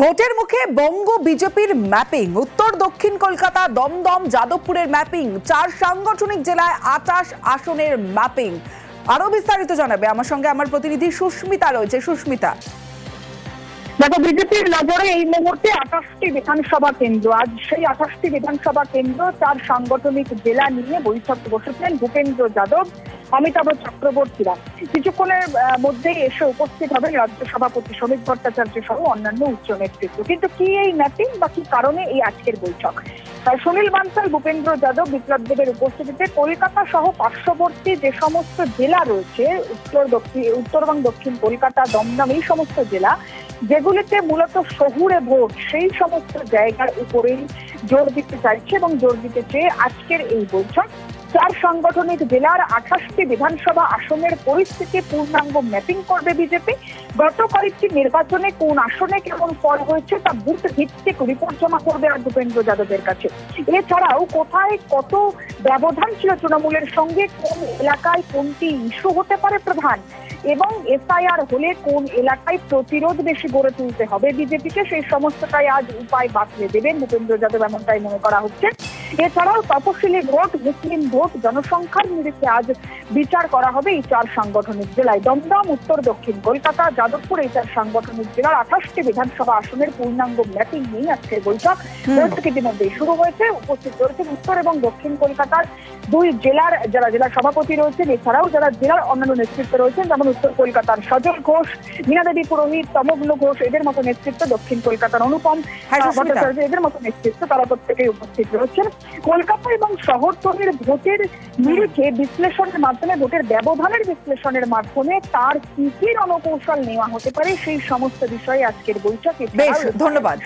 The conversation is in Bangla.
ভোটের মুখে বঙ্গ বিজেপির ম্যাপিং, উত্তর দক্ষিণ কলকাতা দমদম যাদবপুরের ম্যাপিং, চার সাংগঠনিক জেলায় আটাশ আসনের ম্যাপিং। আরও বিস্তারিত জানাবে আমার সঙ্গে আমার প্রতিনিধি সুস্মিতা রয়েছে। সুস্মিতা। দেখো, বিজেপির নজরে এই মুহূর্তে আঠাশটি বিধানসভা কেন্দ্র। আজ সেই আঠাশটি বিধানসভা কেন্দ্র চার সাংগঠনিক জেলা নিয়ে বৈঠক বসেছেন ভূপেন্দ্র যাদব অমিতাভ চক্রবর্তীরা কিছুক্ষণের মধ্যেই এসে উপস্থিত হবেন রাজ্য সভাপতি শ্রমিক ভট্টাচার্য সহ অন্যান্য উচ্চ নেতৃত্ব। কিন্তু কি এই ম্যাপিং বা কি কারণে এই আজকের বৈঠক? সুনীল বানসাল, ভূপেন্দ্র যাদব, বিপ্লব দেবের উপস্থিতিতে কলকাতা সহ পার্শ্ববর্তী যে সমস্ত জেলা রয়েছে, উত্তর দক্ষিণ উত্তর এবং দক্ষিণ কলকাতা, দমদম, এই সমস্ত জেলা, যেগুলিতে মূলত শহুরে ভোট, সেই সমস্ত জায়গার উপরেই জোর দিতে চাইছে এবং জোর দিতে চেয়ে আজকের এই বৈঠক। চার সাংগঠনিক জেলার আঠাশটি বিধানসভা আসনের পরিস্থিতি পূর্ণাঙ্গ ম্যাপিং করবে বিজেপি। গত কয়েকটি নির্বাচনে কোন আসনে কেমন ফল হয়েছে তা বুথ ভিত্তিক রিপোর্ট জমা করবে আর ভূপেন্দ্র যাদবের কাছে। এছাড়াও কোথায় কত ব্যবধান ছিল তৃণমূলের সঙ্গে? কোন এলাকায় কোনটি ইস্যু হতে পারে প্রধান? এবং এসআইআর হলে কোন এলাকায় প্রতিরোধ বেশি গড়ে তুলতে হবে বিজেপিকে? সেই সমস্তটাই আজ উপায় বাতলে দেবেন ভূপেন্দ্র যাদব, এমনটাই মনে করা হচ্ছে। এছাড়াও তপশিলি ভোট মুসলিম ভোট জনসংখ্যার নিরিখে আজ বিচার করা হবে এই চার সাংগঠনিক জেলায়। দমদম উত্তর দক্ষিণ কলকাতা যাদবপুর এই চার সাংগঠনিক জেলার আঠাশটি বিধানসভা আসনের পূর্ণাঙ্গ ম্যাপিং নিয়ে আজকের বৈঠক। বৈঠক ইতিমধ্যেই শুরু হয়েছে। উপস্থিত রয়েছেন উত্তর এবং দক্ষিণ কলকাতার দুই জেলার যারা জেলা সভাপতি রয়েছেন এছাড়াও যারা জেলার অন্যান্য নেতৃত্ব রয়েছেন যেমন উত্তর কলকাতার সজল ঘোষ মীনা দেবী পুরোহিত তমগ্ন ঘোষ এদের মতো নেতৃত্ব দক্ষিণ কলকাতার অনুপম হ্যাঁ, ভট্টাচার্য এদের মতো নেতৃত্ব তারা প্রত্যেকেই উপস্থিত রয়েছেন। কলকাতা এবং শহরতলির ভোটের নিরিখে বিশ্লেষণের মাধ্যমে, ভোটের ব্যবধানের বিশ্লেষণের মাধ্যমে তার কি কি রণকৌশল নেওয়া হতে পারে, সেই সমস্ত বিষয়ে আজকের বৈঠকে বেশ, ধন্যবাদ।